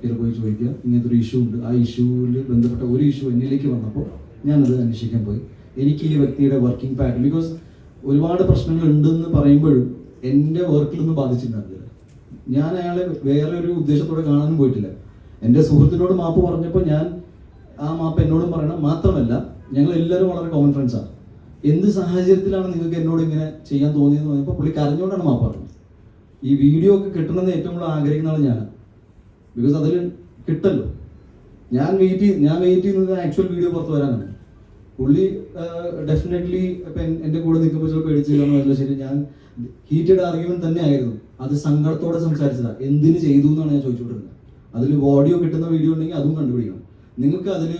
വ്യക്തിയിൽ പോയി ചോദിക്കുക. ഇങ്ങനത്തെ ഒരു ഇഷ്യൂ ഉണ്ട്. ആ ഇഷ്യൂവിൽ ബന്ധപ്പെട്ട ഒരു ഇഷ്യൂ എന്നിലേക്ക് വന്നപ്പോൾ ഞാനത് അന്വേഷിക്കാൻ പോയി. എനിക്ക് ഈ വ്യക്തിയുടെ വർക്കിംഗ് പാറ്റേൺ ബിക്കോസ് ഒരുപാട് പ്രശ്നങ്ങൾ ഉണ്ടെന്ന് പറയുമ്പോഴും എന്റെ വർക്കിലൊന്നും ബാധിച്ചിട്ടുണ്ടായിരുന്നില്ല. ഞാൻ അയാളെ വേറെ ഒരു ഉദ്ദേശത്തോടെ കാണാനും പോയിട്ടില്ല. എന്റെ സുഹൃത്തിനോട് മാപ്പ് പറഞ്ഞപ്പോൾ ഞാൻ ആ മാപ്പ് എന്നോടും പറയണം. മാത്രമല്ല ഞങ്ങൾ എല്ലാവരും വളരെ കോമൺ ഫ്രണ്ട്സാണ് എന്ത് സാഹചര്യത്തിലാണ് നിങ്ങൾക്ക് എന്നോട് ഇങ്ങനെ ചെയ്യാൻ തോന്നിയെന്ന് പറഞ്ഞപ്പോൾ പുള്ളി കരഞ്ഞുകൊണ്ടാണ് മാപ്പ് പറഞ്ഞത്. ഈ വീഡിയോ ഒക്കെ കിട്ടണമെന്ന് ഏറ്റവും കൂടുതൽ ആഗ്രഹിക്കുന്ന ആൾ ഞാനാണ്. ബിക്കോസ് അതിൽ കിട്ടല്ലോ. ഞാൻ വെയിറ്റ് ഞാൻ വെയിറ്റ് ചെയ്യുന്നത് ആക്ച്വൽ വീഡിയോ പുറത്ത് വരാനാണ് പുള്ളി ഡെഫിനറ്റ്ലി ഇപ്പം എന്റെ കൂടെ നിൽക്കുമ്പോൾ ചിലപ്പോൾ പേടിച്ച് കാണുമല്ലോ ശരി ഞാൻ ഹീറ്റഡ് ആർഗ്യുമെന്റ് തന്നെ ആയിരുന്നു. അത് സങ്കടത്തോടെ സംസാരിച്ചതാണ് എന്തിന് ചെയ്തു എന്നാണ് ഞാൻ ചോദിച്ചുകൊണ്ടിരുന്നത്. അതിൽ ഓഡിയോ കിട്ടുന്ന വീഡിയോ ഉണ്ടെങ്കിൽ അതും കണ്ടുപിടിക്കണം. നിങ്ങൾക്ക് അതിൽ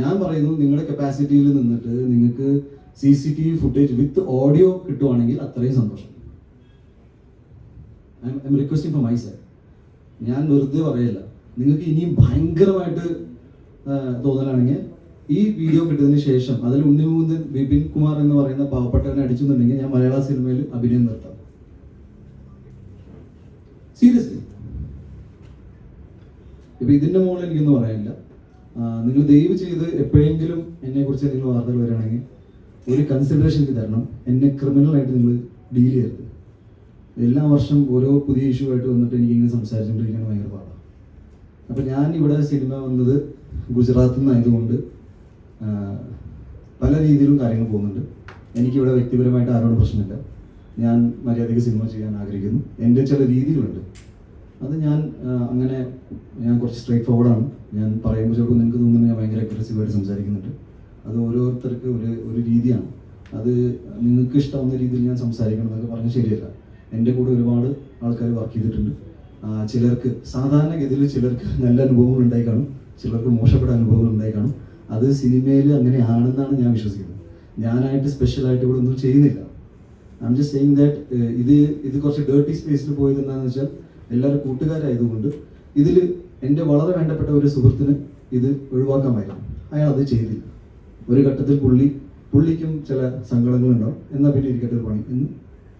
ഞാൻ പറയുന്നു നിങ്ങളുടെ കപ്പാസിറ്റിയിൽ നിന്നിട്ട് നിങ്ങൾക്ക് C C T V footage with audio കിട്ടുവാണെങ്കിൽ അത്രയും സന്തോഷം. I am requesting for my side ഞാൻ വെറുതെ പറയല്ല. നിങ്ങൾക്ക് ഇനിയും ഭയങ്കരമായിട്ട് തോന്നലാണെങ്കിൽ ഈ വീഡിയോ കിട്ടിയതിന് ശേഷം അതിൽ ഉണ്ണിമൂന്തൻ വിപിൻ കുമാർ എന്ന് പറയുന്ന പാവപ്പെട്ടവനെ അടിച്ചെന്നുണ്ടെങ്കിൽ ഞാൻ മലയാള സിനിമയിൽ അഭിനയം നിർത്താം. സീരിയസ്ലി ഇപ്പൊ ഇതിന്റെ മുകളിൽ എനിക്കൊന്നും പറയാനില്ല. നിങ്ങൾ ദയവ് ചെയ്ത് എപ്പോഴെങ്കിലും എന്നെ കുറിച്ച് എന്തെങ്കിലും വാർത്തകൾ വരികയാണെങ്കിൽ ഒരു കൺസിഡറേഷൻ തരണം. എന്നെ ക്രിമിനൽ ആയിട്ട് നിങ്ങൾ ഡീൽ ചെയ്യരുത്. എല്ലാ വർഷം ഓരോ പുതിയ ഇഷ്യൂ ആയിട്ട് വന്നിട്ട് എനിക്ക് ഇങ്ങനെ സംസാരിച്ചുകൊണ്ടിരിക്കാൻ ഭയങ്കര പാടാണ് അപ്പം ഞാൻ ഇവിടെ സിനിമ വന്നത് ഗുജറാത്തിൽ നിന്നായതുകൊണ്ട് പല രീതിയിലും കാര്യങ്ങൾ പോകുന്നുണ്ട്. എനിക്കിവിടെ വ്യക്തിപരമായിട്ട് ആരോടും പ്രശ്നമില്ല. ഞാൻ മര്യാദയ്ക്ക് സിനിമ ചെയ്യാൻ ആഗ്രഹിക്കുന്നു. എന്റെ ചില രീതികളുണ്ട്. അത് ഞാൻ അങ്ങനെ ഞാൻ കുറച്ച് സ്ട്രേറ്റ് ഫോർവേഡാണ് ഞാൻ പറയുമ്പോൾ ചിലപ്പോൾ നിങ്ങൾക്ക് തോന്നുന്നു ഞാൻ ഭയങ്കര അഗ്രസീവായിട്ട് സംസാരിക്കുന്നുണ്ട്. അത് ഓരോരുത്തർക്ക് ഒരു ഒരു രീതിയാണ്. അത് നിങ്ങൾക്ക് ഇഷ്ടമാവുന്ന രീതിയിൽ ഞാൻ സംസാരിക്കണം എന്നൊക്കെ പറഞ്ഞാൽ ശരിയല്ല. എന്റെ കൂടെ ഒരുപാട് ആൾക്കാർ വർക്ക് ചെയ്തിട്ടുണ്ട്. ചിലർക്ക് സാധാരണഗതിയിൽ ചിലർക്ക് നല്ല അനുഭവങ്ങൾ ഉണ്ടായി കാണും. ചിലർക്ക് മോശപ്പെട്ട അനുഭവങ്ങൾ ഉണ്ടായി കാണും. അത് സിനിമയിൽ അങ്ങനെയാണെന്നാണ് ഞാൻ വിശ്വസിക്കുന്നത്. ഞാനായിട്ട് സ്പെഷ്യലായിട്ട് ഇവിടെ ഒന്നും ചെയ്യുന്നില്ല. I am just saying that ഇത് ഇത് കുറച്ച് ഡേർട്ടി സ്പേസിൽ പോയത് എന്താണെന്ന് വെച്ചാൽ എല്ലാവരും കൂട്ടുകാരായതുകൊണ്ട് ഇതിൽ എന്റെ വളരെ വേണ്ടപ്പെട്ട ഒരു സുഹൃത്തിന് ഇത് ഒഴിവാക്കാമായിരുന്നു. അയാൾ അത് ചെയ്തില്ല. ഒരു ഘട്ടത്തിൽ പുള്ളി പുള്ളിക്കും ചില സങ്കടങ്ങളുണ്ടാവും. എന്നാൽ പിന്നെ ഇരിക്കട്ടെ ഒരു പണി. എന്ന്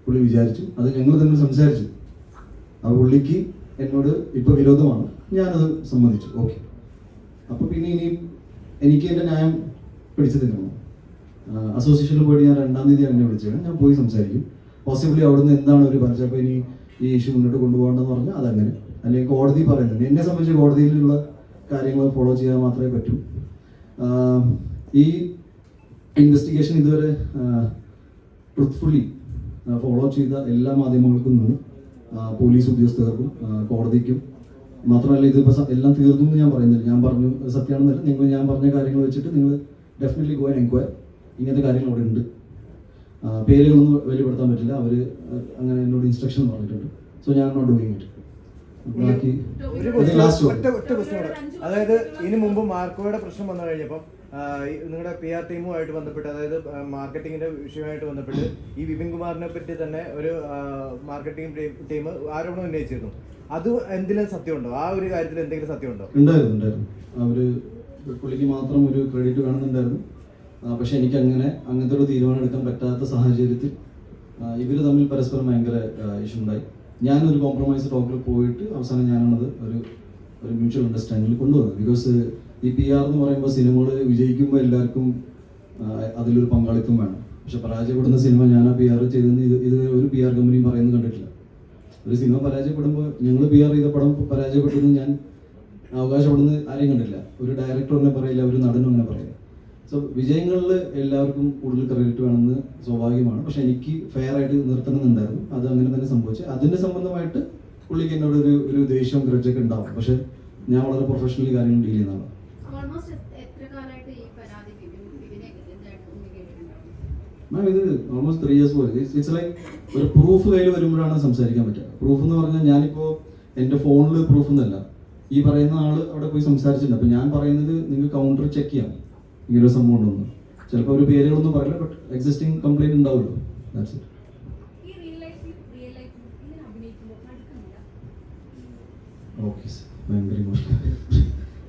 പുള്ളി വിചാരിച്ചു. അത് ഞങ്ങൾ തമ്മിൽ സംസാരിച്ചു. ആ പുള്ളിക്ക് എന്നോട് ഇപ്പൊ വിരോധമാണ്. ഞാനത് സമ്മതിച്ചു. ഓക്കെ. അപ്പോൾ പിന്നെ ഇനി എനിക്ക് എന്റെ ന്യായം പിടിച്ചു തിന്നണം അസോസിയേഷനിൽ പോയിട്ട് ഞാൻ രണ്ടാം തീയതി എന്നെ വിളിച്ചത് ഞാൻ പോയി സംസാരിക്കും. പോസിബിളി അവിടുന്ന് എന്താണ് അവർ പറഞ്ഞത്? അപ്പോൾ ഇനി ഈ ഇഷ്യൂ മുന്നോട്ട് കൊണ്ടുപോകണമെന്ന് പറഞ്ഞാൽ അതങ്ങനെ. അല്ലെങ്കിൽ കോടതി പറയുന്നുണ്ട്. എന്നെ സംബന്ധിച്ച് കോടതിയിലുള്ള കാര്യങ്ങൾ ഫോളോ ചെയ്യാൻ മാത്രമേ പറ്റൂ. ഈ ഇൻവെസ്റ്റിഗേഷൻ ഇതുവരെ ട്രുത്ത്ഫുള്ളി ഫോളോ ചെയ്ത എല്ലാ മാധ്യമങ്ങൾക്കും നിന്ന് പോലീസ് ഉദ്യോഗസ്ഥർക്കും കോടതിക്കും. മാത്രമല്ല ഇതിപ്പോൾ എല്ലാം തീർന്നു എന്ന് ഞാൻ പറയുന്നില്ല. ഞാൻ പറഞ്ഞു സത്യമാണെന്നല്ല. നിങ്ങൾ ഞാൻ പറഞ്ഞ കാര്യങ്ങൾ വെച്ചിട്ട് നിങ്ങൾ ഡെഫിനറ്റ്ലി ഗോ ആൻഡ് എൻക്വയർ ഇങ്ങനത്തെ കാര്യങ്ങൾ അവിടെ ഉണ്ട്. പേരുകളൊന്നും വെളിപ്പെടുത്താൻ പറ്റില്ല. അവർ അങ്ങനെ എന്നോട് ഇൻസ്ട്രക്ഷൻ പറഞ്ഞിട്ടുണ്ട്. സോ ഞാൻ നോട്ട് ഡൂയിങ് ഇറ്റ് ബാക്കി ഒരു. ഒറ്റ ഒറ്റ ക്വസ്റ്റ്യൻ അതായത് ഇതിനു മുമ്പ് മാർക്കോയുടെ പ്രശ്നം വന്നു കഴിഞ്ഞപ്പം നിങ്ങളുടെ പി ആർ ടീമുമായിട്ട് ബന്ധപ്പെട്ട് അതായത് മാർക്കറ്റിംഗിന്റെ വിഷയമായിട്ട് ബന്ധപ്പെട്ട് ഈ വിപിൻ കുമാറിനെ പറ്റി തന്നെ ഒരു മാർക്കറ്റിംഗ് ടീം ആരോപണം ഉന്നയിച്ചിരുന്നു. അത് എന്തിലും സത്യമുണ്ടോ? ആ ഒരു കാര്യത്തിൽ എന്തെങ്കിലും സത്യമുണ്ടോ? ഉണ്ടായിരുന്നു ഉണ്ടായിരുന്നു. അവർ പുള്ളിക്ക് മാത്രം ഒരു ക്രെഡിറ്റ് വേണമെന്നുണ്ടായിരുന്നു. പക്ഷെ എനിക്ക് അങ്ങനെ അങ്ങനത്തെ ഒരു തീരുമാനം എടുക്കാൻ പറ്റാത്ത സാഹചര്യത്തിൽ ഇവർ തമ്മിൽ പരസ്പരം ഭയങ്കര ഇഷ്യൂ ഉണ്ടായി. ഞാനൊരു കോംപ്രമൈസ് ടോക്കിൽ പോയിട്ട് അവസാനം ഞാനാണത് ഒരു ഒരു മ്യൂച്വൽ അണ്ടർസ്റ്റാൻഡിങ്ങിൽ കൊണ്ടുവന്നത്. ബിക്കോസ് ഈ പി ആർ എന്ന് പറയുമ്പോൾ സിനിമകൾ വിജയിക്കുമ്പോൾ എല്ലാവർക്കും അതിലൊരു പങ്കാളിത്തം വേണം. പക്ഷെ പരാജയപ്പെടുന്ന സിനിമ ഞാൻ ആ പി ആർ ചെയ്തെന്ന് ഇത് ഇത് ഒരു പി ആർ കമ്പനിയും പറയുന്നത് കണ്ടിട്ടില്ല. ഒരു സിനിമ പരാജയപ്പെടുമ്പോൾ ഞങ്ങൾ പി ആർ ചെയ്ത പടം പരാജയപ്പെട്ടെന്ന് ഞാൻ അവകാശപ്പെടുന്ന ആരെയും കണ്ടില്ല ഒരു ഡയറക്ടർ അങ്ങനെ പറയില്ല ഒരു നടനും അങ്ങനെ പറയില്ല. സോ വിജയങ്ങളിൽ എല്ലാവർക്കും കൂടുതൽ ക്രെഡിറ്റ് വേണമെന്ന് സ്വാഭാവികമാണ്. പക്ഷെ എനിക്ക് ഫെയർ ആയിട്ട് നിർത്തണമെന്നുണ്ടായിരുന്നു. അത് അങ്ങനെ തന്നെ സംഭവിച്ചു. അതിന്റെ സംബന്ധമായിട്ട് പുള്ളിക്ക് എന്നോട് ഒരു ഒരു ദേഷ്യവും ഗ്രജൊക്കെ ഉണ്ടാവും. പക്ഷെ ഞാൻ വളരെ പ്രൊഫഷണലി കാര്യങ്ങൾ ഡീൽ ചെയ്യുന്ന ആളാണ് ഓൾമോസ്റ്റ് എത്ര കാലമായിട്ട് ഈ പരാതി ഉണ്ണി മാം ഇത് ഓൾമോസ്റ്റ് ത്രീ ഇയേഴ്സ് പോലെ ഇറ്റ്സ് ലൈക്ക് ഒരു പ്രൂഫ് കയ്യിൽ വരുമ്പോഴാണ് സംസാരിക്കാൻ പറ്റുക. പ്രൂഫ് എന്ന് പറഞ്ഞാൽ ഞാനിപ്പോ എന്റെ ഫോണിൽ പ്രൂഫ് എന്നല്ല. ഈ പറയുന്ന ആൾ അവിടെ പോയി സംസാരിച്ചിട്ടുണ്ട്. അപ്പൊ ഞാൻ പറയുന്നത് നിങ്ങൾ കൗണ്ടർ ചെക്ക് ചെയ്യാം. ഇങ്ങനെ ഒരു സംഭവം ഉണ്ടെന്ന്. ചിലപ്പോൾ ഒരു പേരുകളൊന്നും പറയില്ല ബട്ട് എക്സിസ്റ്റിംഗ് കംപ്ലൈന്റ് ഉണ്ടാവുമല്ലോ. ദാറ്റ്സ് ഇറ്റ് ഓക്കെ ഭയങ്കര emotional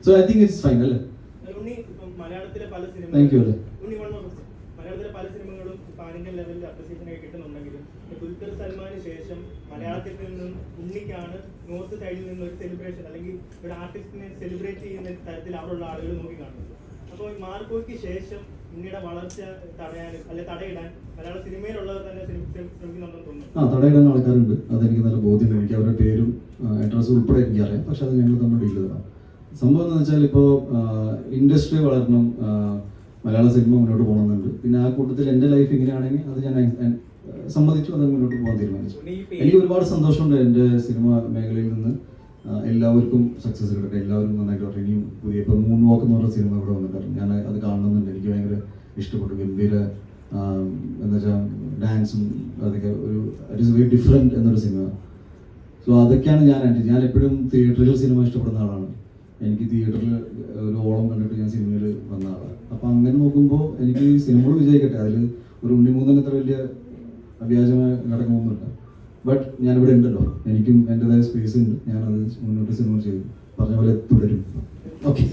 so I think it's fine അല്ലേ താങ്ക് യു മലയാളത്തിലെ Thank you, അല്ലേ? one more question. മലയാളത്തിലെ പല സിനിമകളും പാൻ ഇന്ത്യൻ ലെവലിൽ അപ്രിസിയേഷൻ ആയി കിട്ടുന്നുണ്ടെങ്കിലും ദുൽഖർ സൽമാന് ശേഷം മലയാളത്തിൽ നിന്നും ഉണ്ണിക്കാണ് നോർത്ത് സൈഡിൽ നിന്ന് ഒരു സെലിബ്രേഷൻ അല്ലെങ്കിൽ ഒരു ആർട്ടിസ്റ്റിനെ സെലിബ്രേറ്റ് ചെയ്യുന്ന തരത്തിൽ അവിടെയുള്ള ആളുകൾ നോക്കി കാണുന്നത് അപ്പോൾ മാർക്കോയ്ക്ക് ശേഷം ഉണ്ണിയുടെ വളർച്ച തടയാനും അല്ലെ തടയിടാൻ മലയാള സിനിമയിലുള്ളവർ തന്നെ ശ്രമി- ശ്രമി- ശ്രമിക്കുന്നുണ്ടെന്ന് തോന്നുന്നു. ആ തടയിടുന്ന ആൾക്കാരുണ്ട്. അതെനിക്ക് നല്ല ബോധ്യമുണ്ട് എനിക്ക് അവരുടെ പേരും അഡ്രസ്സും ഉൾപ്പെടെ എനിക്കറിയാം. പക്ഷെ അത് ഞങ്ങൾ തമ്മിൽ ഡീൽ ചെയ്തതാണ്. സംഭവം എന്ന് വെച്ചാൽ ഇപ്പോൾ ഇൻഡസ്ട്രി വളരണം മലയാള സിനിമ മുന്നോട്ട് പോകണമെന്നുണ്ട് പിന്നെ ആ കൂട്ടത്തിൽ എന്റെ ലൈഫ് ഇങ്ങനെയാണെങ്കിൽ അത് ഞാൻ സമ്മതിച്ചു അത് മുന്നോട്ട് പോകാൻ തീരുമാനിച്ചു. എനിക്ക് ഒരുപാട് സന്തോഷമുണ്ട് എന്റെ സിനിമ മേഖലയിൽ നിന്ന്. എല്ലാവർക്കും സക്സസ് കിട്ടട്ടെ എല്ലാവരും നന്നായിട്ട് വരട്ടെ. ഇനിയും പുതിയ ഇപ്പോൾ മൂന്ന് വാക്ക് എന്ന് പറഞ്ഞ സിനിമ ഇവിടെ വന്നിട്ടുണ്ട്. ഞാൻ അത് കാണുന്നുണ്ട്. എനിക്ക് ഭയങ്കര ഇഷ്ടപ്പെട്ടു. ഗംഭീര എന്താ വെച്ചാൽ ഡാൻസും അതൊക്കെ ഒരു ഇറ്റ് ഇസ് വെരി ഡിഫറെന്റ് എന്നൊരു സിനിമ. സോ അതൊക്കെയാണ് ഞാൻ ഞാൻ എപ്പോഴും തിയേറ്ററിൽ സിനിമ ഇഷ്ടപ്പെടുന്ന ആളാണ്. എനിക്ക് തിയേറ്ററിൽ ഒരു ഓളം കണ്ടിട്ട് ഞാൻ സിനിമയിൽ വന്ന ആളാണ്. അപ്പം അങ്ങനെ നോക്കുമ്പോൾ എനിക്ക് സിനിമകൾ വിജയിക്കട്ടെ. അതിൽ ഒരു ഉണ്ണിമൂന്നൻ അത്ര വലിയ അവ്യാജമായ ഘടകമൊന്നുമില്ല. ബട്ട് ഞാനിവിടെ ഉണ്ടല്ലോ. എനിക്കും എന്റെതായ സ്പേസ് ഉണ്ട്. ഞാനത് മുന്നോട്ട് സിനിമ ചെയ്തു പറഞ്ഞ പോലെ തുടരും. ഓക്കെ